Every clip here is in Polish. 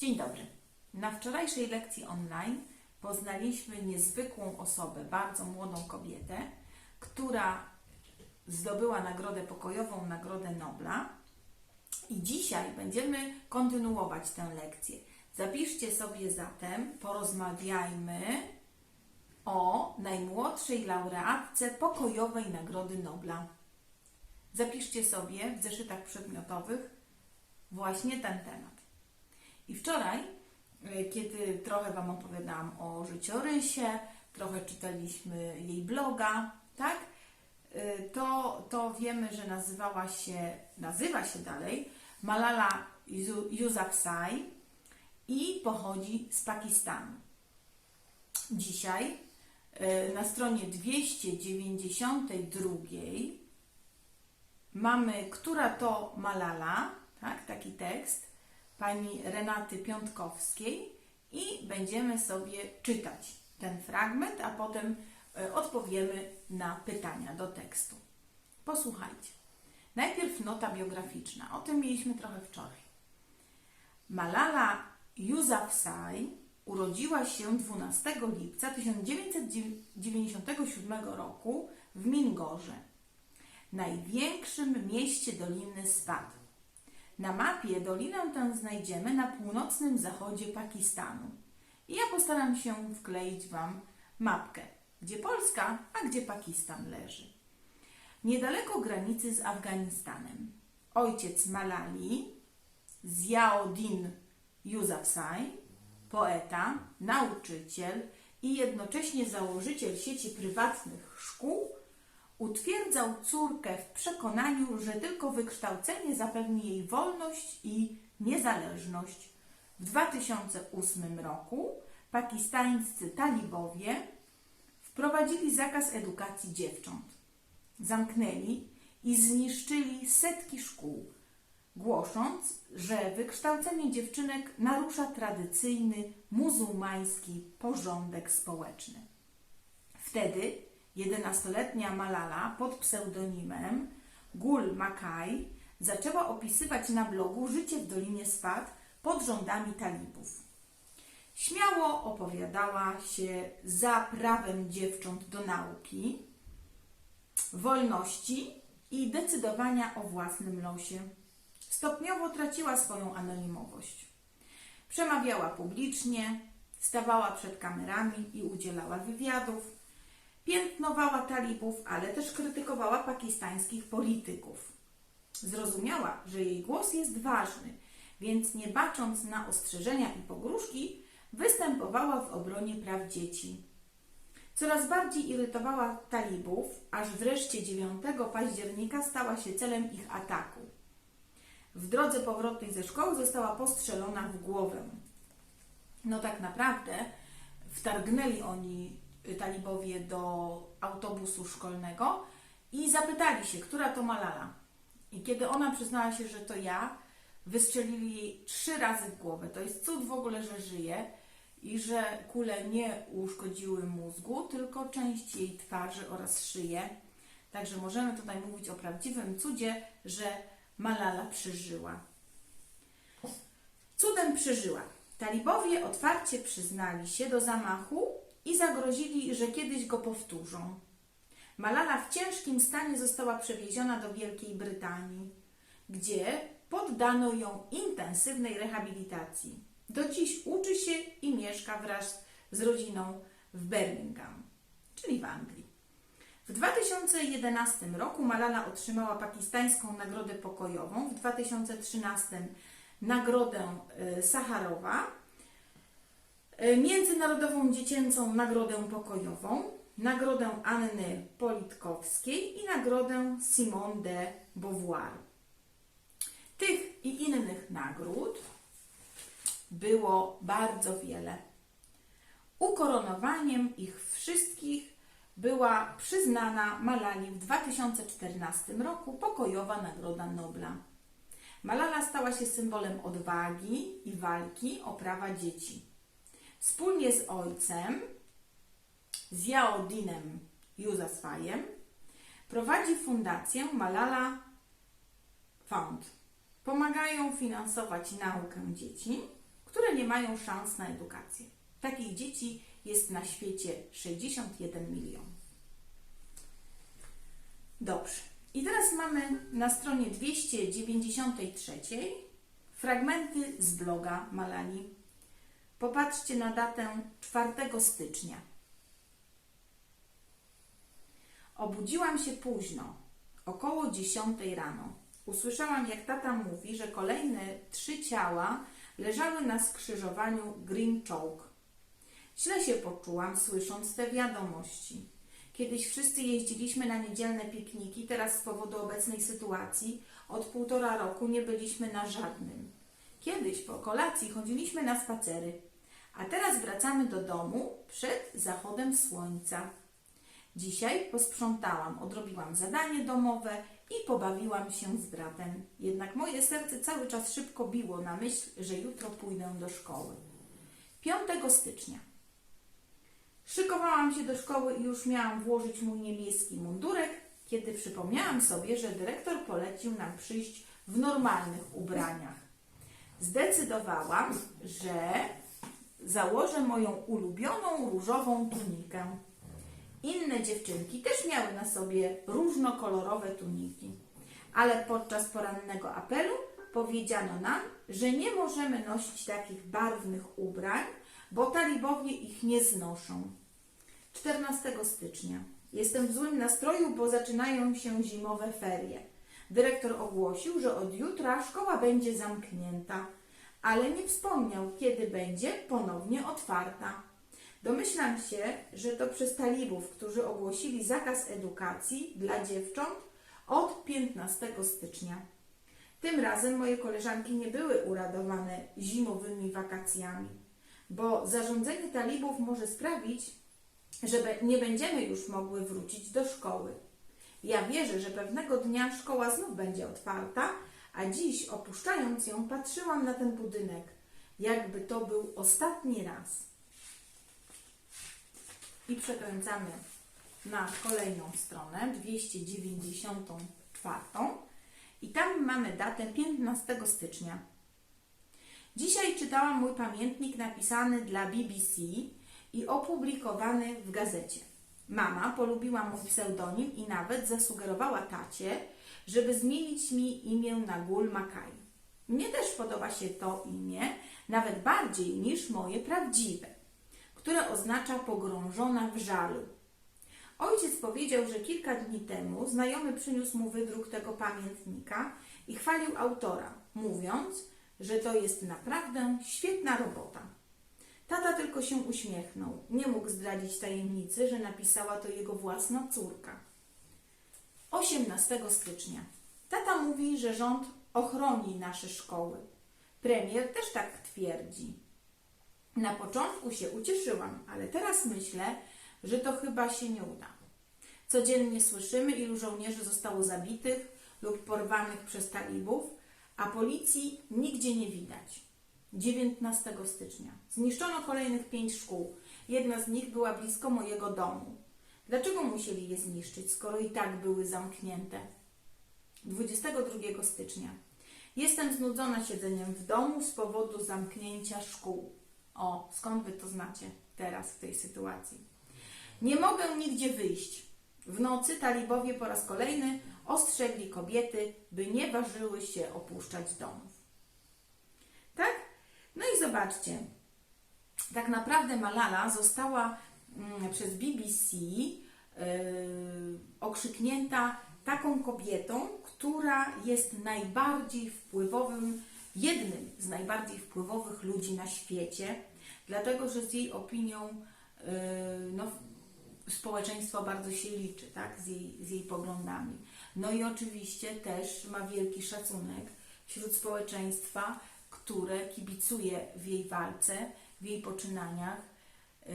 Dzień dobry. Na wczorajszej lekcji online poznaliśmy niezwykłą osobę, bardzo młodą kobietę, która zdobyła Nagrodę Pokojową, Nagrodę Nobla. I dzisiaj będziemy kontynuować tę lekcję. Zapiszcie sobie zatem, porozmawiajmy o najmłodszej laureatce Pokojowej Nagrody Nobla. Zapiszcie sobie w zeszytach przedmiotowych właśnie ten temat. I wczoraj, y, kiedy trochę Wam opowiadałam o życiorysie, trochę czytaliśmy jej bloga, tak? Y, To, to wiemy, że nazywała się, nazywa się dalej Malala Yousafzai i pochodzi z Pakistanu. Dzisiaj y, na stronie 292 mamy, która to Malala, tak, taki tekst, pani Renaty Piątkowskiej i będziemy sobie czytać ten fragment, a potem e, odpowiemy na pytania do tekstu. Posłuchajcie. Najpierw nota biograficzna. O tym mieliśmy trochę wczoraj. Malala Yousafzai urodziła się 12 lipca 1997 roku w Mingorze, największym mieście Doliny Spad. Na mapie dolinę tę znajdziemy na północnym zachodzie Pakistanu. I ja postaram się wkleić Wam mapkę, gdzie Polska, a gdzie Pakistan leży. Niedaleko granicy z Afganistanem. Ojciec Malali, Ziauddin Yousafzai, poeta, nauczyciel i jednocześnie założyciel sieci prywatnych szkół, utwierdzał córkę w przekonaniu, że tylko wykształcenie zapewni jej wolność i niezależność. W 2008 roku pakistańscy talibowie wprowadzili zakaz edukacji dziewcząt. Zamknęli i zniszczyli setki szkół, głosząc, że wykształcenie dziewczynek narusza tradycyjny muzułmański porządek społeczny. Wtedy 11-letnia Malala pod pseudonimem Gul Makai zaczęła opisywać na blogu życie w Dolinie Spad pod rządami talibów. Śmiało opowiadała się za prawem dziewcząt do nauki, wolności i decydowania o własnym losie. Stopniowo traciła swoją anonimowość. Przemawiała publicznie, stawała przed kamerami i udzielała wywiadów. Piętnowała talibów, ale też krytykowała pakistańskich polityków. Zrozumiała, że jej głos jest ważny, więc nie bacząc na ostrzeżenia i pogróżki, występowała w obronie praw dzieci. Coraz bardziej irytowała talibów, aż wreszcie 9 października stała się celem ich ataku. W drodze powrotnej ze szkoły została postrzelona w głowę. No tak naprawdę wtargnęli oni, talibowie, do autobusu szkolnego i zapytali się, która to Malala. I kiedy ona przyznała się, że to ja, wystrzelili jej trzy razy w głowę. To jest cud w ogóle, że żyje i że kule nie uszkodziły mózgu, tylko część jej twarzy oraz szyję. Także możemy tutaj mówić o prawdziwym cudzie, że Malala przeżyła. Cudem przeżyła. Talibowie otwarcie przyznali się do zamachu i zagrozili, że kiedyś go powtórzą. Malala w ciężkim stanie została przewieziona do Wielkiej Brytanii, gdzie poddano ją intensywnej rehabilitacji. Do dziś uczy się i mieszka wraz z rodziną w Birmingham, czyli w Anglii. W 2011 roku Malala otrzymała pakistańską Nagrodę Pokojową, w 2013 Nagrodę y, Sacharowa, Międzynarodową Dziecięcą Nagrodę Pokojową, Nagrodę Anny Politkowskiej i Nagrodę Simone de Beauvoir. Tych i innych nagród było bardzo wiele. Ukoronowaniem ich wszystkich była przyznana Malali w 2014 roku pokojowa Nagroda Nobla. Malala stała się symbolem odwagi i walki o prawa dzieci. Wspólnie z ojcem, Ziauddinem Yousafzaiem, prowadzi fundację Malala Fund. Pomagają finansować naukę dzieci, które nie mają szans na edukację. Takich dzieci jest na świecie 61 milionów. Dobrze. I teraz mamy na stronie 293 fragmenty z bloga Malani. Popatrzcie na datę 4 stycznia. Obudziłam się późno, około 10 rano. Usłyszałam, jak tata mówi, że kolejne trzy ciała leżały na skrzyżowaniu Green Chalk. Źle się poczułam, słysząc te wiadomości. Kiedyś wszyscy jeździliśmy na niedzielne pikniki, teraz z powodu obecnej sytuacji od półtora roku nie byliśmy na żadnym. Kiedyś po kolacji chodziliśmy na spacery, a teraz wracamy do domu przed zachodem słońca. Dzisiaj posprzątałam, odrobiłam zadanie domowe i pobawiłam się z bratem. Jednak moje serce cały czas szybko biło na myśl, że jutro pójdę do szkoły. 5 stycznia. Szykowałam się do szkoły i już miałam włożyć mój niebieski mundurek, kiedy przypomniałam sobie, że dyrektor polecił nam przyjść w normalnych ubraniach. Zdecydowałam, że założę moją ulubioną różową tunikę. Inne dziewczynki też miały na sobie różnokolorowe tuniki, ale podczas porannego apelu powiedziano nam, że nie możemy nosić takich barwnych ubrań, bo talibowie ich nie znoszą. 14 stycznia. Jestem w złym nastroju, bo zaczynają się zimowe ferie. Dyrektor ogłosił, że od jutra szkoła będzie zamknięta, ale nie wspomniał, kiedy będzie ponownie otwarta. Domyślam się, że to przez talibów, którzy ogłosili zakaz edukacji dla dziewcząt od 15 stycznia. Tym razem moje koleżanki nie były uradowane zimowymi wakacjami, bo zarządzenie talibów może sprawić, że nie będziemy już mogły wrócić do szkoły. Ja wierzę, że pewnego dnia szkoła znów będzie otwarta, a dziś opuszczając ją patrzyłam na ten budynek, jakby to był ostatni raz. I przekręcamy na kolejną stronę, 294. I tam mamy datę 15 stycznia. Dzisiaj czytałam mój pamiętnik napisany dla BBC i opublikowany w gazecie. Mama polubiła mój pseudonim i nawet zasugerowała tacie, żeby zmienić mi imię na Gul Makai. Mnie też podoba się to imię, nawet bardziej niż moje prawdziwe, które oznacza pogrążona w żalu. Ojciec powiedział, że kilka dni temu znajomy przyniósł mu wydruk tego pamiętnika i chwalił autora, mówiąc, że to jest naprawdę świetna robota. Tata tylko się uśmiechnął. Nie mógł zdradzić tajemnicy, że napisała to jego własna córka. 18 stycznia. Tata mówi, że rząd ochroni nasze szkoły. Premier też tak twierdzi. Na początku się ucieszyłam, ale teraz myślę, że to chyba się nie uda. Codziennie słyszymy, ilu żołnierzy zostało zabitych lub porwanych przez talibów, a policji nigdzie nie widać. 19 stycznia. Zniszczono kolejnych pięć szkół. Jedna z nich była blisko mojego domu. Dlaczego musieli je zniszczyć, skoro i tak były zamknięte? 22 stycznia. Jestem znudzona siedzeniem w domu z powodu zamknięcia szkół. O, skąd wy to znacie teraz w tej sytuacji? Nie mogę nigdzie wyjść. W nocy talibowie po raz kolejny ostrzegli kobiety, by nie ważyły się opuszczać domów. Tak? No i zobaczcie, tak naprawdę Malala została mm, przez BBC yy, okrzyknięta taką kobietą, która jest najbardziej wpływowym, jednym z najbardziej wpływowych ludzi na świecie, dlatego że z jej opinią yy, no, społeczeństwo bardzo się liczy, tak, z jej, z jej poglądami. No i oczywiście też ma wielki szacunek wśród społeczeństwa, które kibicuje w jej walce, w jej poczynaniach y,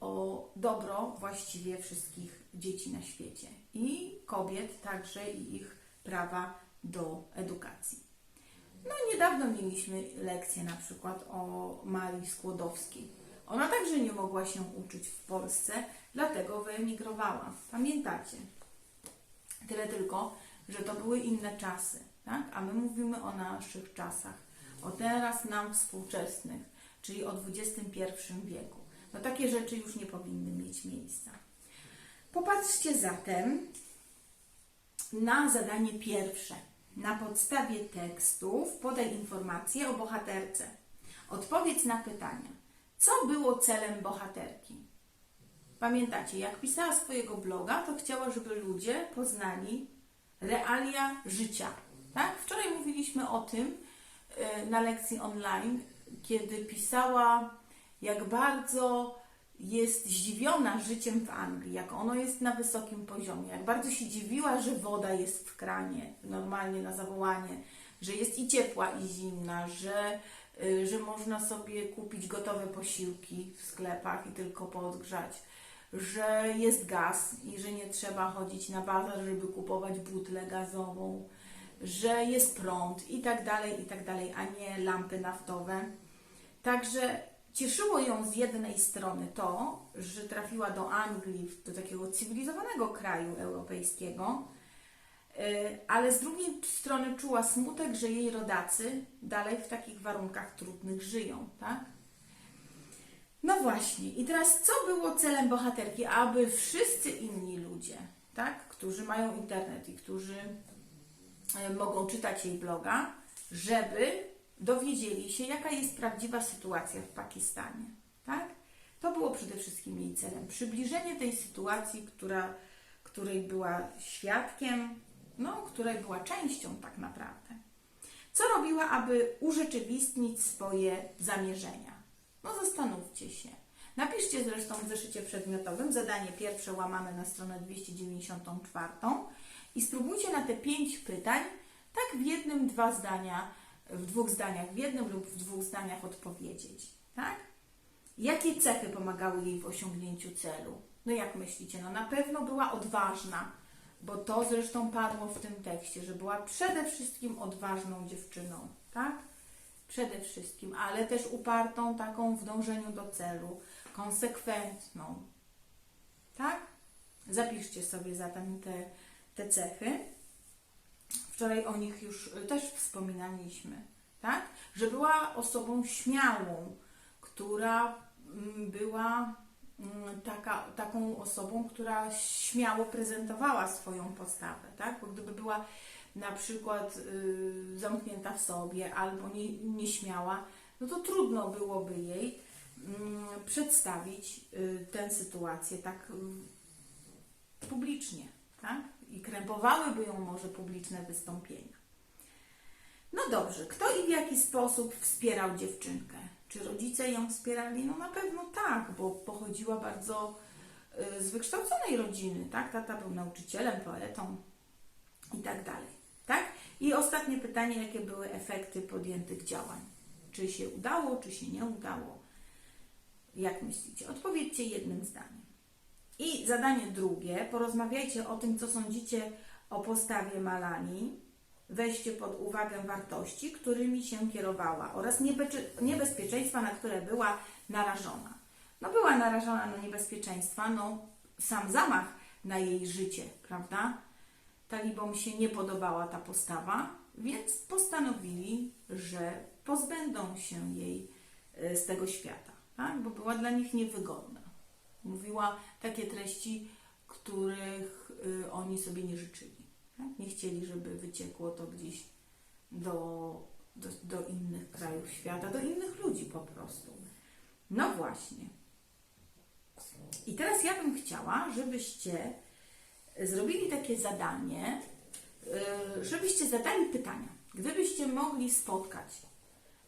o dobro właściwie wszystkich dzieci na świecie i kobiet także i ich prawa do edukacji. No niedawno mieliśmy lekcję na przykład o Marii Skłodowskiej. Ona także nie mogła się uczyć w Polsce, dlatego wyemigrowała. Pamiętacie? Tyle tylko, że to były inne czasy, tak? A my mówimy o naszych czasach, o teraz nam współczesnych. czyli o XXI wieku. No takie rzeczy już nie powinny mieć miejsca. Popatrzcie zatem na zadanie pierwsze. Na podstawie tekstów podaj informacje o bohaterce. Odpowiedz na pytania. Co było celem bohaterki? Pamiętacie, jak pisała swojego bloga, to chciała, żeby ludzie poznali realia życia. Tak? Wczoraj mówiliśmy o tym na lekcji online, kiedy pisała, jak bardzo jest zdziwiona życiem w Anglii, jak ono jest na wysokim poziomie, jak bardzo się dziwiła, że woda jest w kranie normalnie na zawołanie, że jest i ciepła, i zimna, że, y, że można sobie kupić gotowe posiłki w sklepach i tylko podgrzać, że jest gaz i że nie trzeba chodzić na bazar, żeby kupować butlę gazową, że jest prąd i tak dalej, i tak dalej, a nie lampy naftowe. Także cieszyło ją z jednej strony to, że trafiła do Anglii, do takiego cywilizowanego kraju europejskiego, y, ale z drugiej strony czuła smutek, że jej rodacy dalej w takich warunkach trudnych żyją, tak? No właśnie, i teraz co było celem bohaterki? Aby wszyscy inni ludzie, tak, którzy mają internet i którzy mogą czytać jej bloga, żeby dowiedzieli się, jaka jest prawdziwa sytuacja w Pakistanie. Tak? To było przede wszystkim jej celem. Przybliżenie tej sytuacji, która, której była świadkiem, no, której była częścią tak naprawdę. Co robiła, aby urzeczywistnić swoje zamierzenia? No zastanówcie się. Napiszcie zresztą w zeszycie przedmiotowym zadanie pierwsze łamane na stronę 294 i spróbujcie na te pięć pytań tak w jednym, dwa zdania w dwóch zdaniach, w jednym lub w dwóch zdaniach odpowiedzieć, tak? Jakie cechy pomagały jej w osiągnięciu celu? No jak myślicie? No na pewno była odważna, bo to zresztą padło w tym tekście, że była przede wszystkim odważną dziewczyną, tak? Przede wszystkim, ale też upartą taką w dążeniu do celu, konsekwentną, tak? Zapiszcie sobie zatem te, te cechy. Wczoraj o nich już y, też wspominaliśmy, tak? Że była osobą śmiałą, która mm, była mm, taka, taką osobą, która śmiało prezentowała swoją postawę, tak? Bo gdyby była na przykład y, zamknięta w sobie albo nie, nieśmiała, no to trudno byłoby jej y, przedstawić y, tę sytuację tak y, publicznie, tak? I krępowałyby ją może publiczne wystąpienia. No dobrze, kto i w jaki sposób wspierał dziewczynkę? Czy rodzice ją wspierali? No na pewno tak, bo pochodziła bardzo y, z wykształconej rodziny, tak? Tata był nauczycielem, poetą i tak dalej, tak? I ostatnie pytanie, jakie były efekty podjętych działań? Czy się udało, czy się nie udało? Jak myślicie? Odpowiedzcie jednym zdaniem. Zadanie drugie, porozmawiajcie o tym, co sądzicie o postawie Malani. Weźcie pod uwagę wartości, którymi się kierowała oraz niebe- niebezpieczeństwa, na które była narażona. No była narażona na niebezpieczeństwa, no sam zamach na jej życie, prawda? Talibom się nie podobała ta postawa, więc postanowili, że pozbędą się jej e, z tego świata, tak? bo była dla nich niewygodna. Mówiła takie treści, których y, oni sobie nie życzyli. Tak? Nie chcieli, żeby wyciekło to gdzieś do, do, do innych krajów świata, do innych ludzi po prostu. No właśnie. I teraz ja bym chciała, żebyście zrobili takie zadanie, y, żebyście zadali pytania. Gdybyście mogli spotkać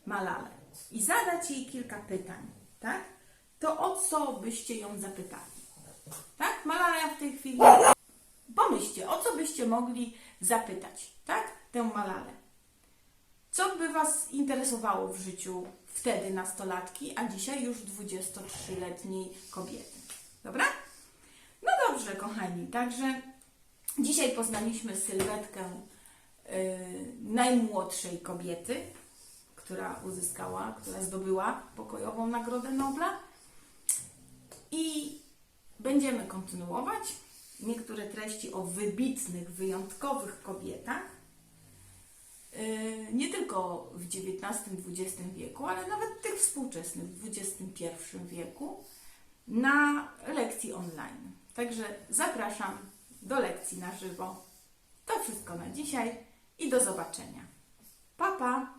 Malalę i zadać jej kilka pytań, tak? O co byście ją zapytali? Tak? Malala w tej chwili. Pomyślcie, o co byście mogli zapytać, tak? Tę Malalę. Co by Was interesowało w życiu wtedy nastolatki, a dzisiaj już 23-letniej kobiety? Dobra? No dobrze, kochani, także dzisiaj poznaliśmy sylwetkę yy, najmłodszej kobiety, która uzyskała, która zdobyła pokojową Nagrodę Nobla. I będziemy kontynuować niektóre treści o wybitnych, wyjątkowych kobietach. y, nie tylko w XIX-XX wieku, ale nawet tych współczesnych w XXI wieku na lekcji online. Także zapraszam do lekcji na żywo. To wszystko na dzisiaj i do zobaczenia. Pa, pa!